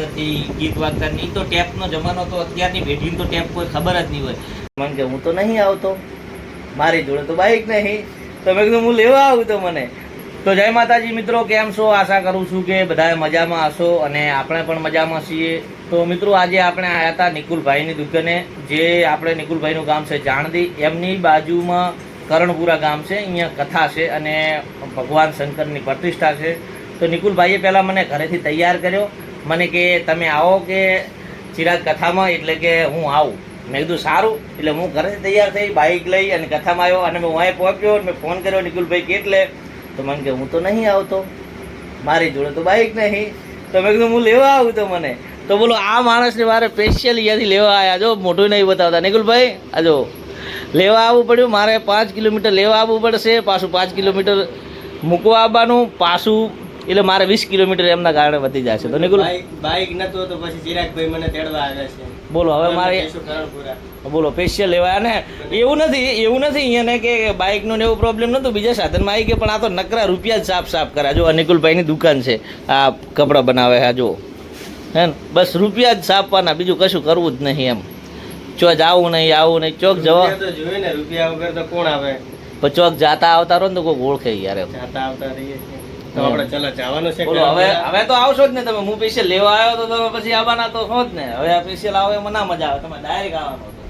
અંદરથી ગીત નહીં. તો ટેપનો જમાનો તો અત્યારની પેઢીને તો ટેપ કોઈ ખબર જ નહીં હોય. મને કે હું તો નહીં આવતો. મારી જોડે તો બાઈક નહીં. તો મેં કીધું હું લેવા આવું તો મને. તો જય માતાજી મિત્રો, કેમ છો? આશા કરું છું કે બધા મજામાં હશો અને આપણે પણ મજામાં છીએ. તો મિત્રો, આજે આપણે આવ્યા હતા નિકુલભાઈની દુકાને જે આપણે નિકુલભાઈનું ગામ છે જાણદી, એમની બાજુમાં કરણપુરા ગામ છે. અહીંયા કથા છે અને ભગવાન શંકરની પ્રતિષ્ઠા છે. તો નિકુલભાઈએ પહેલાં મને ઘરેથી તૈયાર કર્યો. મને કે તમે આવો કે ચિરાગ કથામાં, એટલે કે હું આવું. મેં કીધું, સારું. એટલે હું ઘરે તૈયાર થઈ બાઇક લઈ અને કથામાં આવ્યો અને મેં અહીં પહોંચ્યો મેં ફોન કર્યો, નિકુલભાઈ, કેટલે? તો મને કે, હું તો નહીં આવતો. મારી જોડે તો બાઇક નહીં. તો મેં કીધું, હું લેવા આવું તો મને. તો બોલો, આ માણસને મારે સ્પેશિયલ અહીંયાથી લેવા આવ્યા જો મોટું નહીં બતાવતા. નિકુલભાઈ આજો લેવા આવવું પડ્યું, મારે પાંચ કિલોમીટર લેવા આવવું પડશે, પાછું પાંચ કિલોમીટર મૂકવા આવવાનું, પાછું એટલે મારે વીસ કિલોમીટર એમના કારણે વધી જશે. તો નીકળું બાઈક બાઈક તો પછી ચિરાગભાઈ મને તેડવા આવે છે. બોલો હવે મારે બોલો પેશિયલ લેવા ને એવું નથી એવું નથી અહીંયા કે બાઇકનો ને એવો પ્રોબ્લેમ નહોતું બીજા સાધનમાં આવી ગયા પણ આ તો નકરા રૂપિયા જ સાફ સાફ કર્યા જો અનિકુલભાઈની દુકાન છે. આ કપડાં બનાવે હા આ જો હે ને? બસ રૂપિયા જ સાફવાના બીજું કશું કરવું જ નહીં એમ. ચોક જાવું નહીં આવું નહીં. ચોક જવા જોઈએ ને રૂપિયા વગર તો કોણ આવે? પણ ચોક જાતા આવતા રહો ને તો કોઈ ઓળખે યાર જાતા આવતા રહીએ તો આપણે ચલો જવાનું છે બોલો હવે. હવે તો આવશો જ ને તમે. હું લેવા આવ્યો તો તમે પછી આવવાના તો છો જ ને. હવે આ એમાં ના મજા આવે. તમે ડાયરેક્ટ આવવાનો હતો.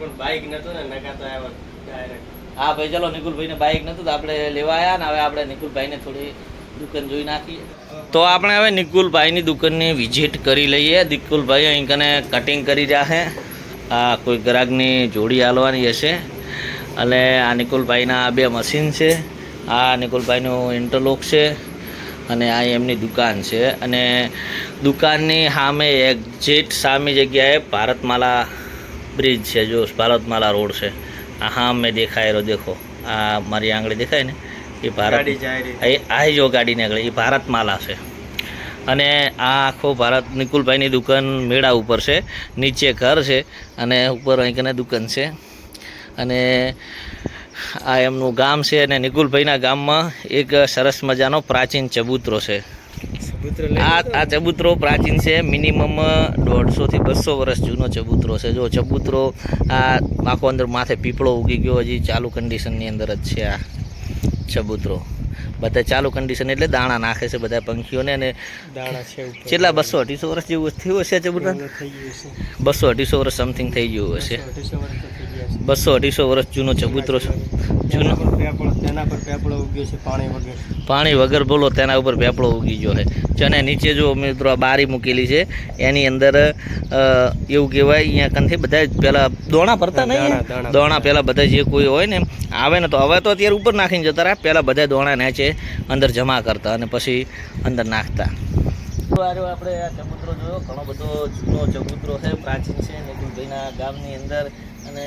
પણ બાઈક નતું ને નકા તો આવ્યો direct. હા ભાઈ ચલો નિકુલભાઈને બાઇક નતું તો આપણે લેવા આવ્યા ને. હવે આપણે નિકુલભાઈને થોડી દુકાન જોઈ નાખીએ. તો આપણે હવે નિકુલભાઈની દુકાનની વિઝિટ કરી લઈએ. નિકુલભાઈ અહીં કને કટિંગ કરી રહ્યા છે. આ કોઈ ગ્રાહકની જોડી હાલવાની હશે. અને આ નિકુલભાઈના આ બે મશીન છે. આ નિકુલભાઈનું ઇન્ટરલોક છે અને આ એમની દુકાન છે. અને દુકાનની સામે એક્ઝેક્ટ સામે જગ્યાએ ભારતમાલા બ્રિજ છે. જો ભારતમાલા રોડ છે. આ હા મેં દેખાય રહ્યો દેખો. આ મારી આંગળી દેખાય ને? એ ભારત આ જો ગાડી નીકળે. એ ભારતમાલા છે. અને આ આખો ભારત નિકુલભાઈની દુકાન મેળા ઉપર છે. નીચે ઘર છે. અને ઉપર અહીં કને દુકાન છે. અને આ એમનું ગામ છે અને નિકુલભાઈના ગામમાં એક સરસ મજાનો પ્રાચીન ચબૂતરો છે. આ આ ચબૂતરો પ્રાચીન છે મિનિમમ દોઢસોથી બસો વર્ષ જૂનો ચબૂતરો છે. જો ચબૂતરો આ આખો અંદર માથે પીપળો ઉગી ગયો હજી ચાલુ કન્ડિશનની અંદર જ છે આ ચબૂતરો. બધા ચાલુ કન્ડિશન એટલે દાણા નાખે છે બધા પંખીઓને અને કેટલા બસો અઢીસો વર્ષ જેવું થયું હશે ચબૂતરા. બસો અઢીસો વર્ષ સમથિંગ થઈ ગયું હશે. બસો અઢીસો વર્ષ જૂનો ચબૂતરો છે. જૂનો. તેના પર પેપળો ઉગ્યો છે પાણી વગર. પાણી વગર બોલો તેના ઉપર પેપળો ઉગી ગયો છે. અને નીચે જો મિત્રો આ બારી મૂકેલી છે એની અંદર એવું કહેવાય અહીંયા કંથી બધા પહેલાં દોણા ભરતા નહીં દાણા, પહેલાં બધા જે કોઈ હોય ને આવે ને તો હવે તો અત્યારે ઉપર નાખીને જતા રહ્યા પહેલાં બધા દોણા નાચે અંદર જમા કરતા અને પછી અંદર નાખતા. આપણે આ ચબૂતરો જોયો ઘણો બધો જૂનો ચબૂતરો છે પ્રાચીન છે નિકુલભાઈના ગામની અંદર અને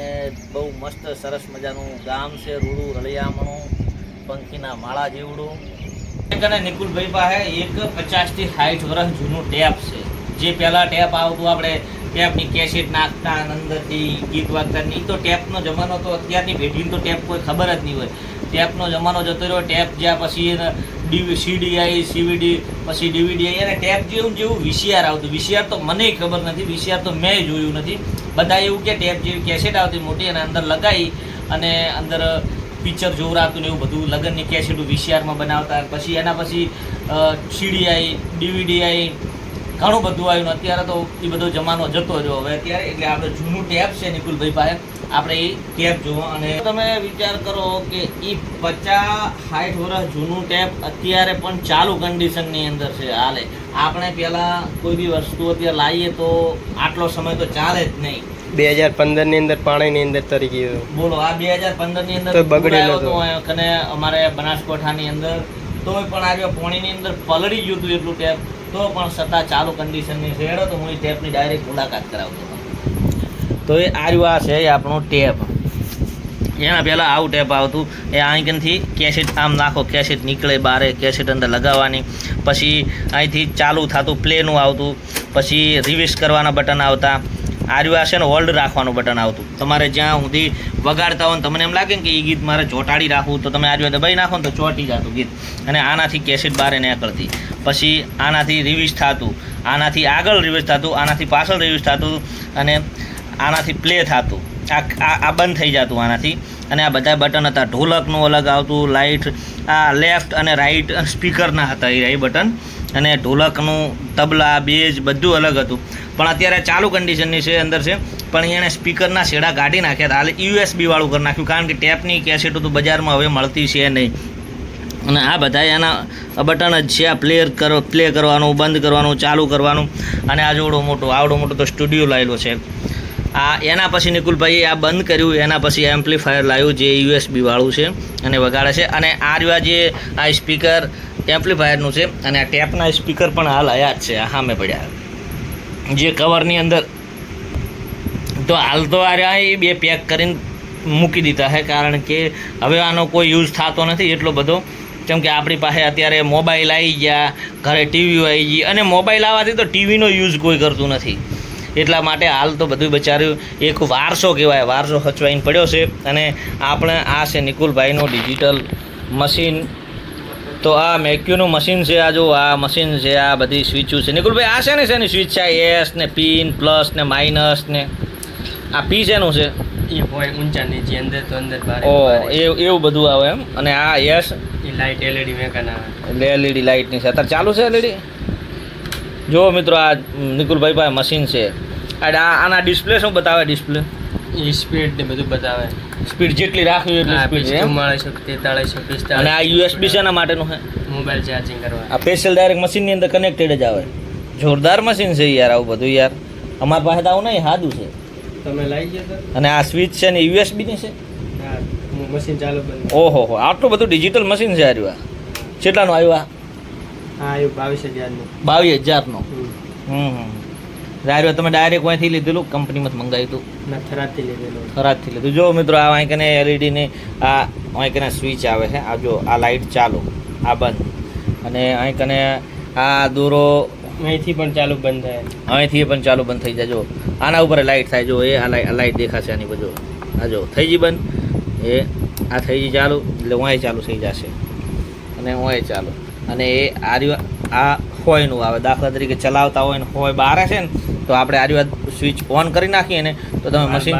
બહુ મસ્ત સરસ મજાનું ગામ છે, રૂડું, રળિયામણું, પંખીના માળા જેવડું. અને નિકુલભાઈ પાસે એક પચાસથી સાઠ વર્ષ જૂનું ટેપ છે. જે પહેલાં ટેપ આવતું આપણે ટેપની કેસેટ નાખતા, અંદરથી ગીત વાગતા નહીં તો ટેપનો જમાનો તો અત્યારની પેઢીને તો ટેપ કોઈ ખબર જ નહીં હોય. ટેપનો જમાનો જતો રહ્યો, ટેપ જ્યાં પછી ડીવી સીડીઆઈ સીવીડી, પછી ડીવીડીઆઈ અને ટેપ જેવું જેવું વીસીઆર આવતું. વીસીઆર તો મને ખબર નથી, વીસીઆર તો મેં જોયું નથી. બધા એવું કે ટેપ જેવી કેસેટ આવતી મોટી અને અંદર લગાવી અને અંદર પિક્ચર જોવરાતું ને એવું બધું. લગ્નની કેસેટો વીસીઆરમાં બનાવતા. પછી એના પછી સીડીઆઈ ડીવીડીઆઈ ઘણું બધું આવ્યું અત્યારે તો એ બધો જમાનો જતો રહ્યો. હવે અત્યારે એટલે આપણે જૂનું ટેપ છે નિકુલભાઈ પાસે. આપણે એ ટેપ જુઓ અને તમે વિચાર કરો કે એ પચાસ સાઠ વર્ષ જૂનું ટેપ અત્યારે પણ ચાલુ કન્ડિશનની અંદર છે. હાલે આપણે પહેલાં કોઈ બી વસ્તુ અત્યારે લાવીએ તો આટલો સમય તો ચાલે જ નહીં. બે હજાર પંદરની અંદર પાણી ની અંદર તરી ગયું બોલો આ બે હજાર પંદરની અંદર તો બગડેલો આવ્યો હતો. કને અમારે બનાસકાંઠાની અંદર તોય પણ આજે પોણીની અંદર પલળી ગયું હતું એટલું ટેપ તો પણ છતાં ચાલુ કન્ડિશનની છે. હેડો તો હું એ ટેપની ડાયરેક્ટ મુલાકાત કરાવતો હતો તો એ આર્યું આ છે આપણું ટેપ. એના પહેલાં આવું ટેપ આવતું. એ અહીંથી કેસેટ આમ નાખો, કેસેટ નીકળે બારે, કેસેટ અંદર લગાવવાની. પછી અહીંથી ચાલુ થતું પ્લેનું આવતું. પછી રિવિસ કરવાના બટન આવતા. આર્યું આ છે ને હોલ્ડ રાખવાનું બટન આવતું. તમારે જ્યાં સુધી વગાડતા હોય તમને એમ લાગે ને કે એ ગીત મારે ચોંટાડી રાખવું, તો તમે આર્યું દબાઈ નાખો ને તો ચોંટી જતું ગીત. અને આનાથી કેસેટ બારે નીકળતી. પછી આનાથી રિવિઝ થતું. આનાથી આગળ રિવિઝ થતું. આનાથી પાછળ રિવિઝ થતું. અને આનાથી પ્લે થતું. આ આ બંધ થઈ જતું આનાથી. અને આ બધા બટન હતા. ઢોલકનું અલગ આવતું લાઇટ આ લેફ્ટ અને રાઈટ સ્પીકરના હતા એ રાઈ બટન. અને ઢોલકનું તબલા, બેઝ બધું અલગ હતું. પણ અત્યારે ચાલુ કન્ડિશનની છે, અંદર છે. પણ એણે સ્પીકરના છેડા કાઢી નાખ્યા હતા. હાલ યુએસબી વાળું કરી નાખ્યું. કારણ કે ટેપની કેસેટો તો બજારમાં હવે મળતી છે નહીં. અને આ બધા એના બટન જ છે. આ પ્લે કરો પ્લે કરવાનું, બંધ કરવાનું, ચાલુ કરવાનું. અને આ જોડો મોટો, આવડો મોટો તો સ્ટુડિયો લાવેલો છે. આ એના પછી નિકુલભાઈએ આ બંધ કર્યું, એના પછી એમ્પ્લીફાયર લાવ્યું જે યુએસબી વાળું છે અને વગાડે છે. અને આ રહ્યા જે આ સ્પીકર એમ્પ્લીફાયરનું છે અને આ ટેપના સ્પીકર પણ હાલ આયા જ છે, આ સામે પડ્યા. જે કવરની અંદર તો હાલ તો આ રહ્યા એ બે પેક કરીને મૂકી દીધા છે, કારણ કે હવે આનો કોઈ યુઝ થતો નથી એટલો બધો. કેમ કે આપણી પાસે અત્યારે મોબાઈલ આવી ગયા, ઘરે ટીવી આવી ગઈ, અને મોબાઈલ આવવાથી તો ટીવીનો યુઝ કોઈ કરતું નથી. એટલા માટે હાલ તો બધું બચાર્યું. એક વારસો કહેવાય વારસો હચવાઈને પડ્યો છે. અને આપણે આ છે નિકુલભાઈનું ડિજિટલ મશીન તો આ મેક્યુનું મશીન છે આ જો આ મશીન છે આ બધી સ્વિચો છે. નિકુલભાઈ આ છે ને છે? ને સ્વિચ છે એસ ને પિન પ્લસ ને માઇનસ ને? આ પી શેનું છે? એ હોય ઊંચા નીચે અંદર તો અંદર ઓ એ- એવું બધું આવે એમ? અને આ યસ લાઇટ એલઈડી મેકન આવે. એટલે એલઈડી લાઇટની છે. અત્યારે ચાલુ છે એલઈડી જો મિત્રો આ નિકુલભાઈ પાસે મશીન છે. આના ડિસ્પ્લે શું બતાવે ડિસ્પ્લે એ સ્પીડ ને બધું બતાવે. સ્પીડ જેટલી રાખવી એટલી સ્પીડ છે એમ? તાળી તેતાળીસો અને આ યુએસબી શેના માટેનું છે? મોબાઈલ ચાર્જિંગ કરવા. આ સ્પેશિયલ ડાયરેક્ટ મશીનની અંદર કનેક્ટેડ જ આવે. જોરદાર મશીન છે યાર આવું બધું યાર. અમારી પાસે તો આવું નહીં સાદું છે. તમે લઈ ગયા અને આ સ્વિચ છે ને યુએસબીની છે? હા મશીન ચાલુ ઓહો હો આટલું બધું ડિજિટલ મશીન છે આર્યું આ કેટલાનું આવ્યું આ? બાવીસ હજારનું. બાવીસ હજારનું? હમ. હમ હમ. તમે ડાયરેક્ટ અહીંથી લીધેલું? કંપનીમાં મંગાવ્યું હતું થરાદથી લીધેલું. ખરાબથી લીધું. જો મિત્રો આ અહીં કને એલઈડીની આ અહીં કને સ્વિચ આવે છે. આ જો આ લાઇટ ચાલુ. આ બંધ. અને અહીં કને આ દોરો અહીંથી પણ ચાલુ બંધ થાય. અહીંથી પણ ચાલુ બંધ થઈ જાય. જો આના ઉપર લાઇટ થાય. જો એ આ લાઇટ આ લાઇટ દેખાશે આની બધું આ જો થઈ ગઈ બંધ. એ આ થઈ ગઈ ચાલુ. એટલે ઓય ચાલુ થઈ જશે. અને ઓય ચાલુ. અને એ આર્ય આ હોયનું આવે દાખલા તરીકે ચલાવતા હોય ને હોય બારે છે ને તો આપણે આર્યુવાદ સ્વિચ ઓન કરી નાખીએ ને તો તમે મશીન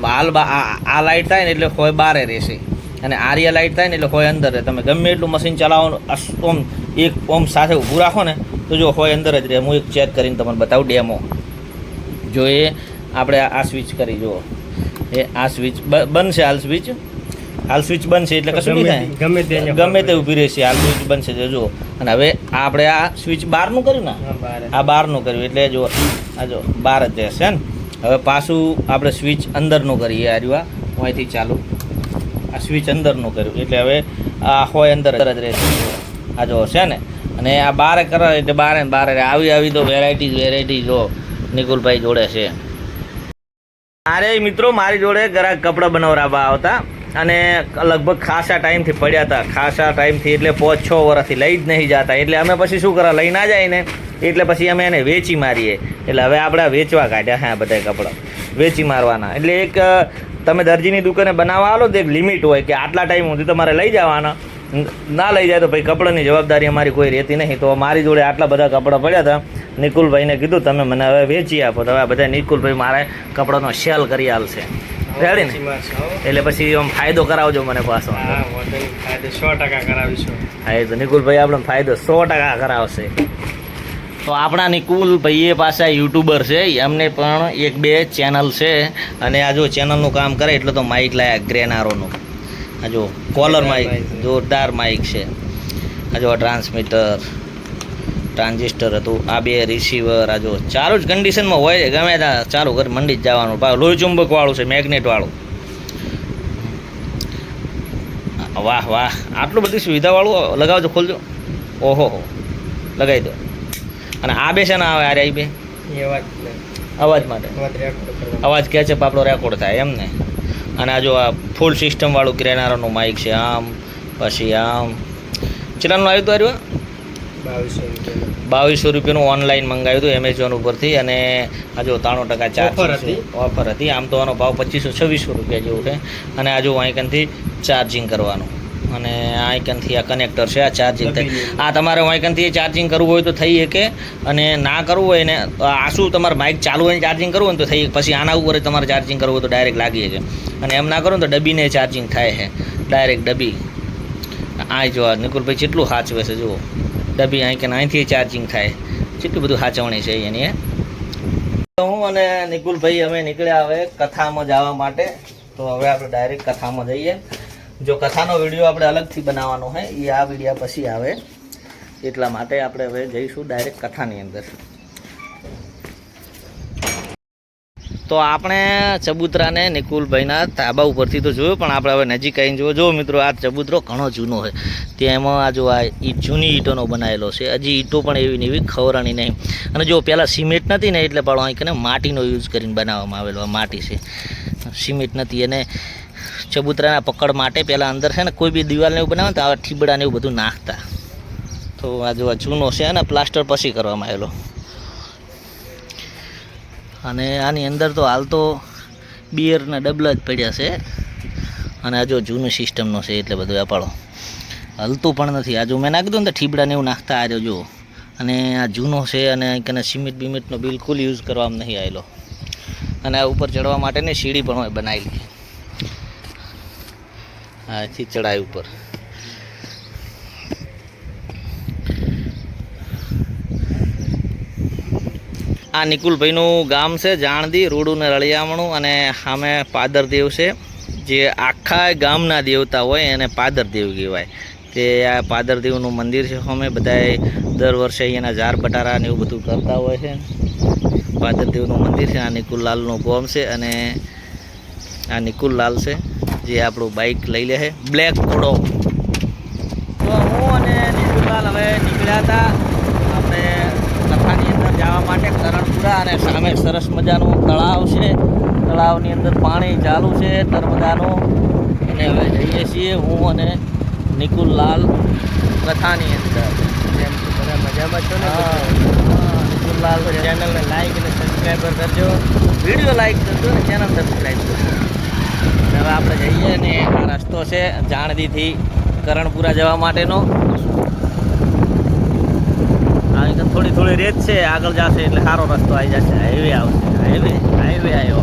માલ. આ આ લાઇટ થાય ને એટલે હોય બારે રહેશે. અને આર્ય લાઇટ થાય ને એટલે હોય અંદર રહે. તમે ગમે એટલું મશીન ચલાવો અસ- ઓમ એક ઓમ સાથે ઊભું રાખો ને તો જો હોય અંદર જ રહે. હું એક ચેક કરીને તમને બતાવું ડેમો. જો એ આપણે આ સ્વિચ કરી જુઓ. એ આ સ્વિચ બનશે હાલ સ્વિચ. હાલ સ્વિચ બનશે એટલે કશું નહીં થાય. ગમે તે ગમે તે ઊભી રહેશે હાલ સ્વિચ બનશે જો જુઓ. અને હવે આ આપણે આ સ્વિચ બહારનું કર્યું ને? આ બહારનું કર્યું એટલે જો આ જો બહાર જ રહેશે ને? હવે પાછું આપણે સ્વિચ અંદરનું કરીએ આ રહ્યું આ હું અહીંથી ચાલુ. આ સ્વિચ અંદરનું કર્યું એટલે હવે આ હોય અંદર જ રહેશે આ જો છે ને? અને આ બારે કરે એટલે બારે ને બારે આવી આવી તો વેરાયટી વેરાયટી જો નિકુલભાઈ જોડે છે. મારે મિત્રો મારી જોડે ઘરા કપડાં બનાવરાવા આવતા. અને લગભગ ખાસા ટાઈમથી પડ્યા હતા. ખાસા ટાઈમથી એટલે પાંચ, છ વર્ષથી લઈ જ નહીં જતા. એટલે અમે પછી શું કરવા, લઈ ના જાય ને, એટલે પછી અમે એને વેચી મારીએ. એટલે હવે આપણે વેચવા કાઢ્યા હા બધા કપડાં. વેચી મારવાના. એટલે એક તમે દરજીની દુકાને બનાવવા આવો તો એક લિમિટ હોય કે આટલા ટાઈમ સુધી તમારે લઈ જવાના. ના લઈ જાય તો ભાઈ કપડાની જવાબદારી અમારી કોઈ રહેતી નહીં. તો મારી જોડે આટલા બધા કપડાં પડ્યા હતા. નિકુલભાઈને કીધું, તમે મને હવે વેચી આપો. તો હવે બધા નિકુલભાઈ મારે કપડાનો સેલ કરી આલશે. રેડી ને. એટલે પછી આમ ફાયદો કરાવજો મને પાછો. હા ફાયદો સો ટકા કરાવીશું. હા એ તો નિકુલભાઈ આપણને ફાયદો સો ટકા કરાવશે. તો આપણા નિકુલભાઈએ પાસે યુટ્યુબર છે એમને પણ એક બે ચેનલ છે. અને આ જો ચેનલનું કામ કરે એટલે તો માઇક લાયા ગ્રેનારોનું. આ જો કોલર માઇક જોરદાર માઇક છે. આ જો ટ્રાન્સમીટર ટ્રાન્ઝિસ્ટર હતું. આ બે રિસીવર આ જો ચાલુ જ કન્ડિશનમાં હોય છે. ગમે ત્યાં ચાલુ કરી મંડી જ જવાનું. પાછું લોહી ચુંબકવાળું છે મેગ્નેટવાળું વાહ વાહ. આટલું બધી સુવિધાવાળું લગાવજો ખોલજો. ઓહો હો. લગાવી દો. અને આ બે છે ને આવે આ બે? એ વાત ને. અવાજ માટે. અવાજ કહે છે આપણો રેકોર્ડ થાય એમ ને? અને આ જો આ ફૂલ સિસ્ટમવાળું ગ્રેનારોનું માઇક છે આમ પછી આમ. ચિલાનું આવ્યું તો આવ્યું બાવીસો રૂપિયાનું. રૂપિયાનું ઓનલાઈન મંગાવ્યું હતું એમેઝોન ઉપરથી અને આ જો ત્રાણું ટકા ચાર્જ હતી? ઓફર હતી. આમ તો આનો ભાવ પચીસો છવ્વીસો રૂપિયા જેવું છે. અને આ જો ચાર્જિંગ કરવાનું. અને આ આઇકનથી આ કનેક્ટર છે આ ચાર્જિંગ થાય. આ તમારે આઇકનથી ચાર્જિંગ કરવું હોય તો થઈ શકે. અને ના કરવું હોય ને આ શું તમારે બાઇક ચાલુ હોય ચાર્જિંગ કરવું હોય તો થઈ પછી આના ઉપર તમારે ચાર્જિંગ કરવું હોય તો ડાયરેક્ટ લાગી શકે. અને એમ ના કરો ને તો ડબીને ચાર્જિંગ થાય છે. ડાયરેક્ટ ડબી આ જો નિકુલભાઈ કેટલું સાચવે છે જુઓ. ડબ્બી અહીં કે અહીંથી ચાર્જિંગ થાય. કેટલું બધું સાચવણી છે એની, હું? અને નિકુલભાઈ અમે નીકળ્યા હવે કથામાં જવા માટે. તો હવે આપણે ડાયરેક્ટ કથામાં જઈએ. જો કથાનો વીડિયો આપણે અલગથી બનાવવાનો હોય, એ આ વિડીયા પછી આવે. એટલા માટે આપણે હવે જઈશું ડાયરેક્ટ કથાની અંદર. તો આપણે ચબૂતરાને નિકુલભાઈના તાબા ઉપરથી તો જોયું, પણ આપણે હવે નજીક આવીને જોયો. જો મિત્રો, આ ચબૂતરો ઘણો જૂનો છે. તેમાં આ જો આ ઈ જૂની ઈંટોનો બનાવેલો છે. હજી ઈંટો પણ એવી ને એવી ખવરાણી નહીં. અને જો પહેલાં સિમેન્ટ નથી ને એટલે પાડો અહીં માટીનો યુઝ કરીને બનાવવામાં આવેલો આ માટી છે. સિમેન્ટ નથી અને ચબૂતરાના પકડ માટે પહેલાં અંદર છે ને કોઈ બી દિવાલને એવું બનાવે તો આવા ઠીબડાને એવું બધું નાખતા. તો આ જો જૂનો છે અને પ્લાસ્ટર પછી કરવામાં આવેલો. અને આની અંદર તો હાલ તો બિયરના ડબલા જ પડ્યા છે. અને આ જો જૂનું સિસ્ટમનો છે એટલે બધું અપાડો હલતું પણ નથી. આ જો મેં નાખી દઉં ને ઠીબડાને એવું નાખતા આ જો અને આ જૂનો છે અને કને સિમેન્ટ બિમેન્ટનો બિલકુલ યુઝ કરવામાં નહીં આવેલો. અને આ ઉપર ચડવા માટેની સીડી પણ હોય બનાવેલી. આથી ચડાય ઉપર. આ નિકુલભાઈનું ગામ છે, જાણદી, રૂડું રળિયામણું અને સામે પાદરદેવ છે. જે આખા ગામના દેવતા હોય એને પાદરદેવ કહેવાય. તે આ પાદરદેવનું મંદિર છે અમે બધાએ દર વર્ષે અહીંયાના ઝાર બટારા ને એવું બધું કરતા હોય છે. પાદરદેવનું મંદિર છે, આ નિકુલલાલનું ગોમ છે અને આ નિકુલલાલ છે, જે આપણું બાઇક લઈ લે છે, બ્લેક ઘોડો તો હું અને નિકુલલાલ હવે નીકળ્યા હતા જવા માટે કરણપુરા અને સામે સરસ મજાનું તળાવ છે. તળાવની અંદર પાણી ચાલુ છે નર્મદાનું. અને હવે જઈએ છીએ હું અને નિકુલલાલ પ્રથાની અંદર. જેમ બધા મજામાં છો ને નિકુલલાલ ચેનલને લાઈક અને સબસ્ક્રાઈબર કરજો. વીડિયો લાઈક કરજો અને ચેનલ સબસ્ક્રાઈબ કરજો. હવે આપણે જઈએ ને આ રસ્તો છે જાણદીથી કરણપુરા જવા માટેનો અહીં તો થોડી થોડી રેત છે, આગળ જશે એટલે સારો રસ્તો આવી જશે. હાઈવે આવશે. હાઈવે હાઈવે આવ્યો.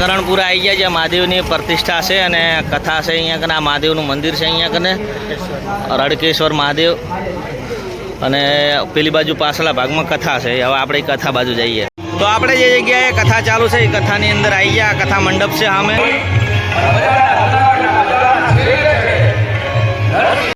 કરણપુરા આવી ગયા જ્યાં મહાદેવની પ્રતિષ્ઠા છે અને કથા છે અહીંયા કને. આ મહાદેવનું મંદિર છે અહીંયા કને. રડકેશ્વર મહાદેવ. અને પેલી બાજુ પાછલા ભાગમાં કથા છે. હવે આપણે કથા બાજુ જઈએ. તો આપણે જે જગ્યાએ કથા ચાલુ છે એ કથાની અંદર આવી ગયા. કથા મંડપ છે સામે.